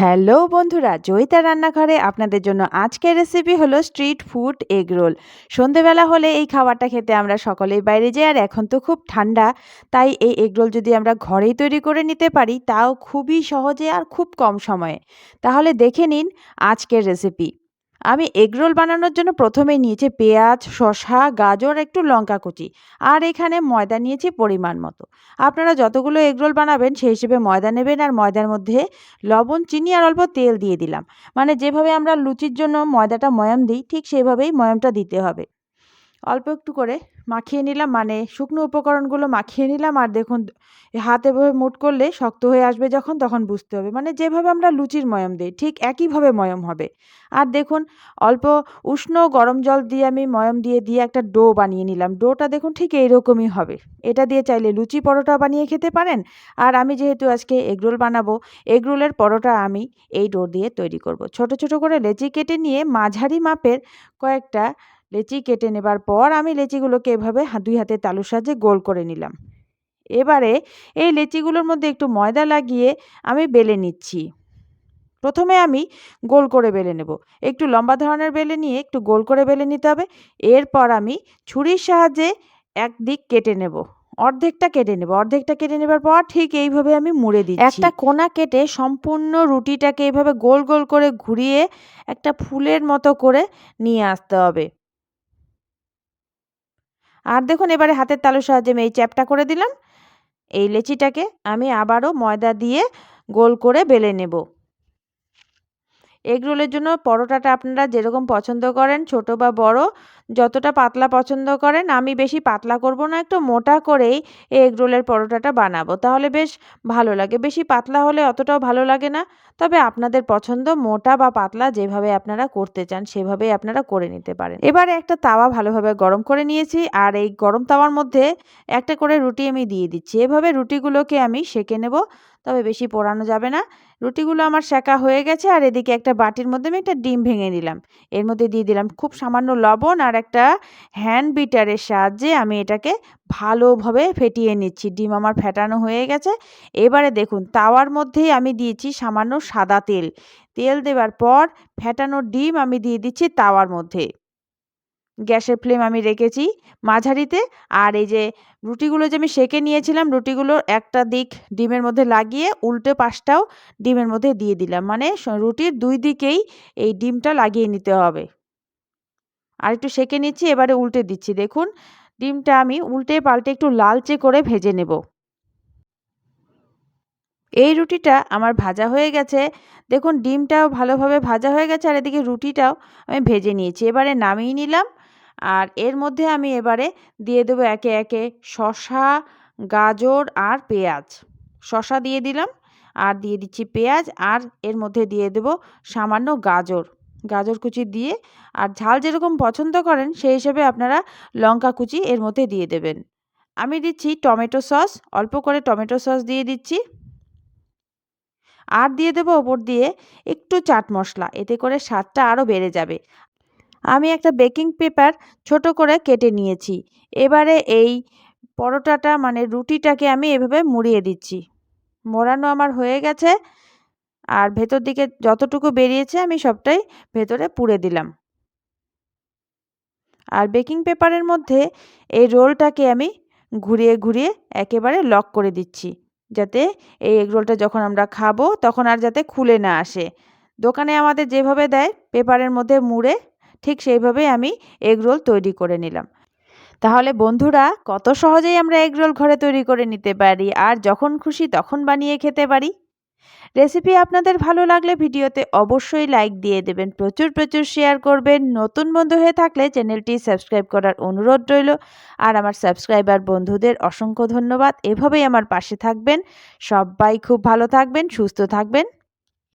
Hello বন্ধুরা, জয়িতা রান্নাঘরে আপনাদের জন্য আজকের রেসিপি হলো স্ট্রিট ফুড এগ রোল সন্ধেবেলা হলে এই খাবারটা খেতে আমরা সকলেই বাইরে যাই আর এখন তো খুব ঠান্ডা, তাই এই এগ রোল যদি আমরা ঘরেই তৈরি করে নিতে পারি, তাও খুবই সহজে আর খুব কম সময়ে। তাহলে দেখে নিন আজকের রেসিপি আমি এগরোল বানানোর জন্য প্রথমে নিয়েছি পেঁয়াজ, শসা, গাজর, একটু লঙ্কা কুচি। আর এখানে ময়দা নিয়েছি পরিমাণ মতো। আপনারা যতগুলো এগরোল বানাবেন সেই হিসেবে ময়দা নেবেন আর ময়দার মধ্যে লবণ, চিনি আর অল্প তেল দিয়ে দিলাম। মানে যেভাবে আমরা লুচির জন্য ময়দাটা ময়াম দিই, ঠিক সেভাবেই ময়ামটা দিতে হবে। অল্প একটু করে মাখিয়ে নিলাম মানে শুকনো উপকরণগুলো মাখিয়ে নিলাম আর দেখুন হাতে এভাবে মুট করলে শক্ত হয়ে আসবে যখন, তখন বুঝতে হবে। মানে যেভাবে আমরা লুচির ময়ম দিই, ঠিক একইভাবে ময়ম হবে। আর দেখুন, অল্প উষ্ণ গরম জল দিয়ে আমি ময়ম দিয়ে দিয়ে একটা ডো বানিয়ে নিলাম। ডোটা দেখুন ঠিক এইরকমই হবে। এটা দিয়ে চাইলে লুচি পরোটা বানিয়ে খেতে পারেন। আর আমি যেহেতু আজকে এগরোল বানাবো এগরোলের পরোটা আমি এই ডো দিয়ে তৈরি করব। ছোট ছোট করে লেচি কেটে নিয়ে মাঝারি মাপের কয়েকটা লেচি কেটে নেবার পর আমি লেচিগুলোকে এভাবে দুই হাতে তালুর সাহায্যে গোল করে নিলাম। এবারে এই লেচিগুলোর মধ্যে একটু ময়দা লাগিয়ে আমি বেলে নিচ্ছি। প্রথমে আমি গোল করে বেলে নেব। একটু লম্বা ধরনের বেলে নিয়ে একটু গোল করে বেলে নিতে হবে। এরপর আমি ছুরির সাহায্যে এক দিক কেটে নেব। অর্ধেকটা কেটে নেব। অর্ধেকটা কেটে নেবার পর ঠিক এইভাবে আমি মুড়ে দিই একটা কোনা কেটে সম্পূর্ণ রুটিটাকে এইভাবে গোল গোল করে ঘুরিয়ে একটা ফুলের মতো করে নিয়ে আসতে হবে। আর দেখুন, এবারে হাতের তালুর সাহায্যে আমি এই চ্যাপটা করে দিলাম। এই লেচিটাকে আমি আবারও ময়দা দিয়ে গোল করে বেলে নেব। এগরোলের জন্য পরোটাটা আপনারা যেরকম পছন্দ করেন, ছোট বা বড় যতটা পাতলা পছন্দ করেন, আমি বেশি পাতলা করব না, একটু মোটা করেই এগ রোলের পরোটাটা বানাবো। তাহলে বেশ ভালো লাগে। বেশি পাতলা হলে অতটাও ভালো লাগে না। তবে আপনাদের পছন্দ মোটা বা পাতলা যেভাবে আপনারা করতে চান, সেভাবেই আপনারা করে নিতে পারেন। এবারে একটা তাওয়া ভালোভাবে গরম করে নিয়েছি আর এই গরম তাওয়ার মধ্যে একটা করে রুটি আমি দিয়ে দিচ্ছি। এভাবে রুটিগুলোকে আমি সেঁকে নেব, তবে বেশি পোড়ানো যাবে না। রুটিগুলো আমার সেঁকা হয়ে গেছে আর এদিকে একটা বাটির মধ্যে আমি একটা ডিম ভেঙে নিলাম। এর মধ্যে দিয়ে দিলাম খুব সামান্য লবণ আর একটা হ্যান্ড বিটারের সাহায্যে আমি এটাকে ভালোভাবে ফেটিয়ে নিচ্ছি। ডিম আমার ফেটানো হয়ে গেছে। এবারে দেখুন, তাওয়ার মধ্যেই আমি দিয়েছি সামান্য সাদা তেল। তেল দেওয়ার পর ফেটানো ডিম আমি দিয়ে দিচ্ছি তাওয়ার মধ্যে। গ্যাসের ফ্লেম আমি রেখেছি মাঝারিতে। আর এই যে রুটিগুলো যে আমি সেঁকে নিয়েছিলাম, রুটিগুলো একটা দিক ডিমের মধ্যে লাগিয়ে উল্টে পাশটাও ডিমের মধ্যে দিয়ে দিলাম। মানে রুটির দুই দিকেই এই ডিমটা লাগিয়ে নিতে হবে। আর একটু সেঁকে নিচ্ছি, এবারে উল্টে দিচ্ছি। দেখুন, ডিমটা আমি উল্টে পাল্টে একটু লালচে করে ভেজে নেব। এই রুটিটা আমার ভাজা হয়ে গেছে। দেখুন, ডিমটাও ভালোভাবে ভাজা হয়ে গেছে, আর এদিকে রুটিটাও আমি ভেজে নিয়েছি। এবারে নামিয়ে নিলাম, আর এর মধ্যে আমি এবারে দিয়ে দেবো একে একে শশা গাজর আর পেঁয়াজ। শশা দিয়ে দিলাম, আর দিয়ে দিচ্ছি পেঁয়াজ, আর এর মধ্যে দিয়ে দেব সামান্য গাজর। গাজর কুচি দিয়ে আর ঝাল যেরকম পছন্দ করেন, সেই হিসেবে আপনারা লঙ্কা কুচি এর মধ্যে দিয়ে দেবেন। আমি দিচ্ছি টমেটো সস, অল্প করে টমেটো সস দিয়ে দিচ্ছি। আর দিয়ে দেবো ওপর দিয়ে একটু চাট মশলা, এতে করে স্বাদটা আরও বেড়ে যাবে। আমি একটা বেকিং পেপার ছোট করে কেটে নিয়েছি। এবারে এই পরোটাটা মানে রুটিটাকে আমি এভাবে মুড়িয়ে দিচ্ছি। মোড়ানো আমার হয়ে গেছে। আর ভেতর দিকে যতটুকু বেরিয়েছে আমি সবটাই ভেতরে পুড়ে দিলাম। আর বেকিং পেপারের মধ্যে এই রোলটাকে আমি ঘুরিয়ে ঘুরিয়ে একেবারে লক করে দিচ্ছি। যাতে এই এগরোলটা যখন আমরা খাব তখন আর যাতে খুলে না আসে। দোকানে আমাদের যেভাবে দেয় পেপারের মধ্যে মুড়ে ঠিক সেইভাবেই আমি এগরোল তৈরি করে নিলাম। তাহলে বন্ধুরা কত সহজেই আমরা এগরোল ঘরে তৈরি করে নিতে পারি? আর যখন খুশি তখন বানিয়ে খেতে পারি। রেসিপি আপনাদের ভালো লাগলে ভিডিওতে অবশ্যই লাইক দিয়ে দেবেন। প্রচুর প্রচুর শেয়ার করবেন। নতুন বন্ধু হয়ে থাকলে চ্যানেলটি সাবস্ক্রাইব করার অনুরোধ রইল। আর আমার সাবস্ক্রাইবার বন্ধুদের অসংখ্য ধন্যবাদ। এভাবেই আমার পাশে থাকবেন। সবাই খুব ভালো থাকবেন, সুস্থ থাকবেন।